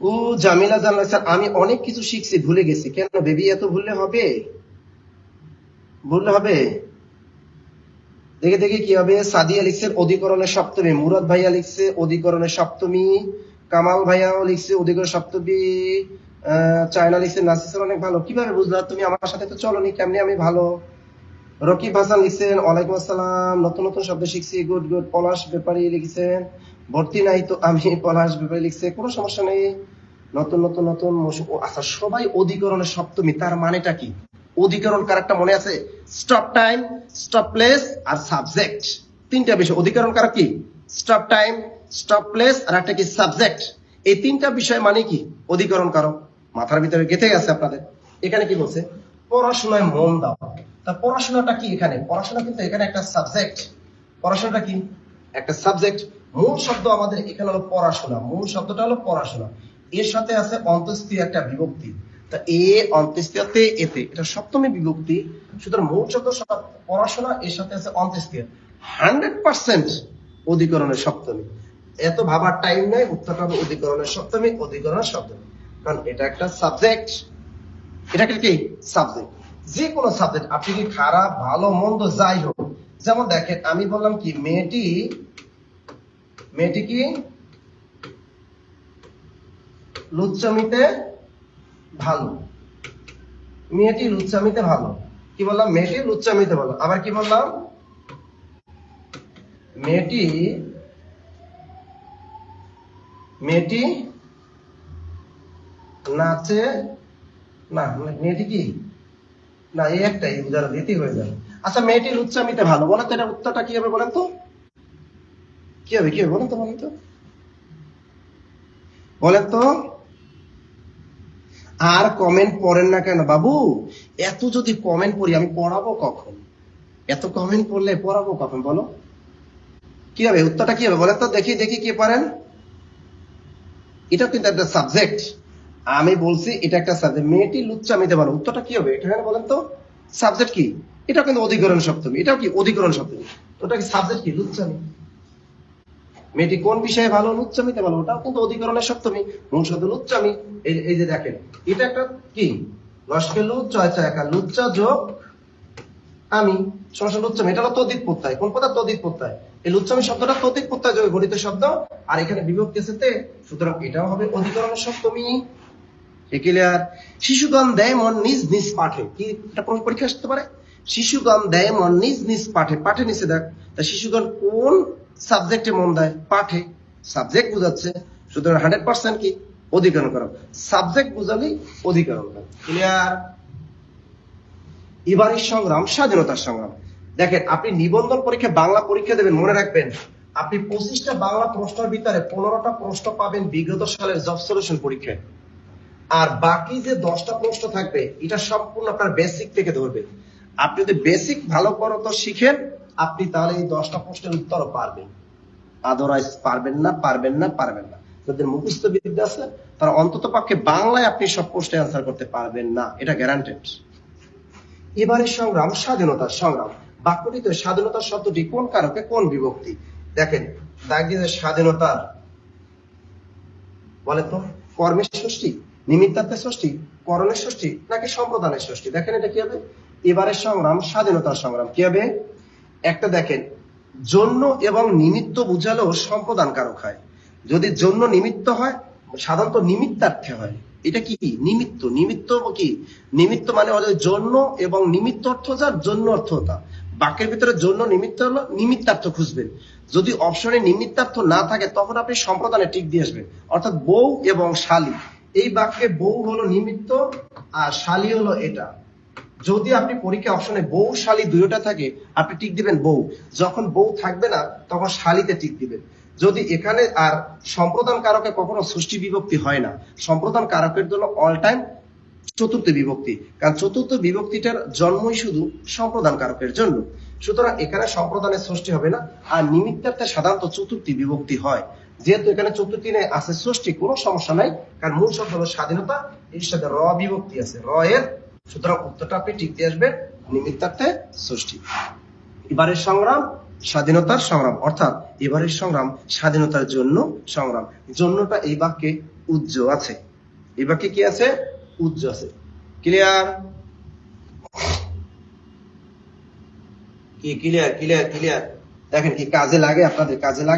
ও জামিলা জানলা, স্যার, আমি অনেক কিছু শিখছি, ভুলে গেছি। কেন, বেবি, এত ভুললে হবে? ভুললে হবে? দেখে দেখে কি হবে? সাদিয়া লিখছে অধিকরণের সপ্তমী, মুরাদ ভাইয়া লিখছে অধিকরণের সপ্তমী, কামাল ভাইয়াও লিখছে অধিকরণ সপ্তমী চায়না লিখছে নাসিসের অনেক ভালো। কীভাবে বুঝলা? তুমি আমার সাথে তো চলো নি, কেমনি আমি ভালো? রকিব হাসান লিখছেন, ওয়ালাইকুম আসসালাম, নতুন নতুন শব্দ শিখছি, গুড গুড, পলাশ ব্যাপারী লিখছেন ভর্তি নাই তো আমি পলাশ ব্যাপারী লিখছে, কোনো সমস্যা নেই। নতুন নতুন নতুন আচ্ছা সবাই অধিকরণের সপ্তমী, তার মানেটা কি? অধিকরণ কারেক্টটা মনে আছে? স্টপ টাইম, স্টপ প্লেস আর সাবজেক্ট। তিনটা বিষয়, অধিকরণ কারক কি? স্টপ টাইম, স্টপ প্লেস আর একটা কি? সাবজেক্ট। এই তিনটা বিষয় মানে কি? অধিকরণ কারক মাথার ভিতরে গেঁথে গেছে আপনাদের। এখানে কি বলছে? পড়াশোনায় মন দাও। তা পড়াশোনাটা কি এখানে? পড়াশোনা কিন্তু এখানে একটা সাবজেক্ট। পড়াশোনাটা কি? একটা সাবজেক্ট। মূল শব্দ আমাদের এখানে হলো পড়াশোনা মূল শব্দটা হলো পড়াশোনা এর সাথে আছে অন্তস্তীয় একটা বিভক্তি। তা এ অন্তস্তীয়তে এতে এটা সপ্তমী বিভক্তি। সুতরাং মূল শব্দ পড়াশোনা এর সাথে আছে অন্তস্তীয় হান্ড্রেড পার্সেন্ট অধিকরণের সপ্তমী। এত ভাবার টাইম নাই, উত্তরটা হবে অধিকরণের সপ্তমী অধিকরণের সপ্তমী। কারণ এটা একটা সাবজেক্ট এটা কি? সাবজেক্ট যে কোনো সাবজেক্ট আপনি কি খারাপ, ভালো, মন্দ, যাই হোক। যেমন দেখেন, আমি বললাম কি, মেয়েটি মেয়েটি কি? লুচ্চামিতে ভালো। মেয়েটি লুচ্চামিতে ভালো। কি বললাম? মেয়েটি লুচ্চামিতে ভালো। আবার কি বললাম? মেয়েটি মেয়েটি নাচে, না, মেয়েটি কি? না, এই একটাই উদাহরণ দিতেই হয়ে যাবে আচ্ছা মেয়েটি লুচ্চামিতে ভালো। বলেন তো এটা উত্তরটা কি হবে বলেন তো? কি হবে কি হবে? বলেন তো বলেন তো। বলেন তো। আর কমেন্ট পড়েন না কেন, বাবু? এত যদি কমেন্ট পড়ি, আমি পড়াবো কখন? এত কমেন্ট পড়লে পড়াবো কখন, বলো? কি হবে? উত্তরটা কি হবে? বলেন তো, দেখি দেখি কি পারেন এটা কিন্তু একটা সাবজেক্ট আমি বলছি, এটা একটা সাবজেক্ট মেয়েটি লুচ্চামিতে ভালো। উত্তরটা কি হবে? এটা বলেন তো। সাবজেক্ট কি? এটা কিন্তু অধিকরণ সপ্তমী এটাও কি অধিকরণ সপ্তমী ওটা কি সাবজেক্ট কি? লুচ্চামি মেয়েটি কোন বিষয়ে ভালো, লুচ্চামিতে ভালো? ওটাও কিন্তু অধিকরণের সপ্তমী শব্দ লুচ্চামি। এই যে দেখেন, এটা একটা কি? লস্কে লুচ্চয় চায়কা লুচ্চা যোগ আমি। সমস্যা লুচ্চামি এটা হলো তদিত প্রত্যয়। কোন পদার্থ তদিত প্রত্যয়? এই লুচ্চামি শব্দটা তদিত প্রত্যয় যোগে গঠিত শব্দ। আর এখানে বিভক্তি আছে তে সুতরাং এটাও হবে অধিকরণের সপ্তমী ক্লিয়ার শিশুগণ দেয় মন নিজ নিজ পাঠে। কি এটা কোন পরীক্ষা আসতে পারে? শিশুগণ দেয় মন নিজ নিজ পাঠে। পাঠে নিচে দেখ। তা শিশুগণ কোন সাবজেক্টে মন দেয়, পাঠে সাবজেক্ট বুঝাচ্ছে, সুতরাং হান্ড্রেড পার্সেন্ট কি? অধিকরণ করো। সাবজেক্ট বুঝালেই অধিকরণ করো ক্লিয়ার এবারের সংগ্রাম, স্বাধীনতার সংগ্রাম। দেখেন, আপনি নিবন্ধন পরীক্ষা বাংলা পরীক্ষা দেবেন, মনে রাখবেন, আপনি পঁচিশটা বাংলা প্রশ্নের ভিতরে পনেরোটা প্রশ্ন পাবেন বিগত সালের জব সলিউশন পরীক্ষায়। আর বাকি যে দশটা প্রশ্ন থাকবে, এটা সম্পূর্ণ আপনার বেসিক থেকে ধরবে। আপনি যদি বেসিক ভালো করো তো শিখেন আপনি তাহলে এই দশটা প্রশ্নের উত্তরও পারবেন। আদারওয়াইজ পারবেন না পারবেন না পারবেন না। যাদের মুখস্থ বিদ্যা আছে, তারা অন্তত পক্ষে বাংলায় আপনি সব প্রশ্নের অ্যান্সার করতে পারবেন না। এটা গ্যারান্টেড এবারের সংগ্রাম, স্বাধীনতার সংগ্রাম। বাক্যটিতে স্বাধীনতার শব্দটি কোন কারকে, কোন বিভক্তি? দেখেন দাগ দিয়ে স্বাধীনতার, বলে তো, কর্মের ষষ্ঠী নিমিত্তার্থের ষষ্ঠী করণের ষষ্ঠী নাকি সম্প্রদানের ষষ্ঠী দেখেন এটা কি হবে? এবারের সংগ্রাম, স্বাধীনতার সংগ্রাম। কি হবে? একটা দেখেন, জন্য এবং নিমিত্ত বুঝালেও সম্প্রদান কারক হয়। যদি জন্য নিমিত্ত হয়, সাধারণত নিমিত্তার্থে হয়। এটা কি? নিমিত্ত। নিমিত্ত কি? নিমিত্ত মানে হলো জন্য এবং নিমিত্ত অর্থ যার জন্য অর্থ তা বাক্যের ভিতরে জন্য নিমিত্ত হলো নিমিত্তার্থ খুঁজবেন। যদি অপশনে নিমিত্তার্থ না থাকে, তখন আপনি সম্প্রদানে টিক দিয়ে আসবেন। অর্থাৎ বউ এবং শালি। এই বাক্যে বউ হলো নিমিত্ত আর শালি হলো এটা। যদি আপনি পরীক্ষা অপশনে বউ শালী দুইটা থাকে, আপনি টিক দিবেন বউ। যখন বউ থাকবে না, তখন শালীতে টিক দিবেন। যদি এখানে আর সম্প্রদান কারকে কখনো ষষ্ঠী বিভক্তি হয় না, সম্প্রদান কারকের জন্য অল টাইম চতুর্থ বিভক্তি। কারণ চতুর্থ বিভক্তিটার জন্মই শুধু সম্প্রদান কারকের জন্য। সুতরাং এখানে সম্প্রদানের সৃষ্টি হবে না, আর নিমিত্তার্থে সাধারণত চতুর্থী বিভক্তি হয়। যেহেতু এখানে চতুর্থী নেই আছে ষষ্ঠী, কোনো সমস্যা নাই। কারণ মূল শব্দ হলো স্বাধীনতা, এর সাথে র বিভক্তি আছে। র এর সুতরাং উত্তরটা আপনি ঠিক দিয়ে আসবেন নিমিত্তার্থে সৃষ্টি। এবারের সংগ্রাম, স্বাধীনতার সংগ্রাম। অর্থাৎ এবারের সংগ্রাম, স্বাধীনতার জন্য সংগ্রাম। জন্যটা এই বাক্যে উজ্জ আছে। এই বাক্যে কি আছে? উজ্জ আছে। ক্লিয়ার কি ক্লিয়ার ক্লিয়ার ক্লিয়ার দেখেন কি কাজে লাগে, আপনাদের কাজে লাগে।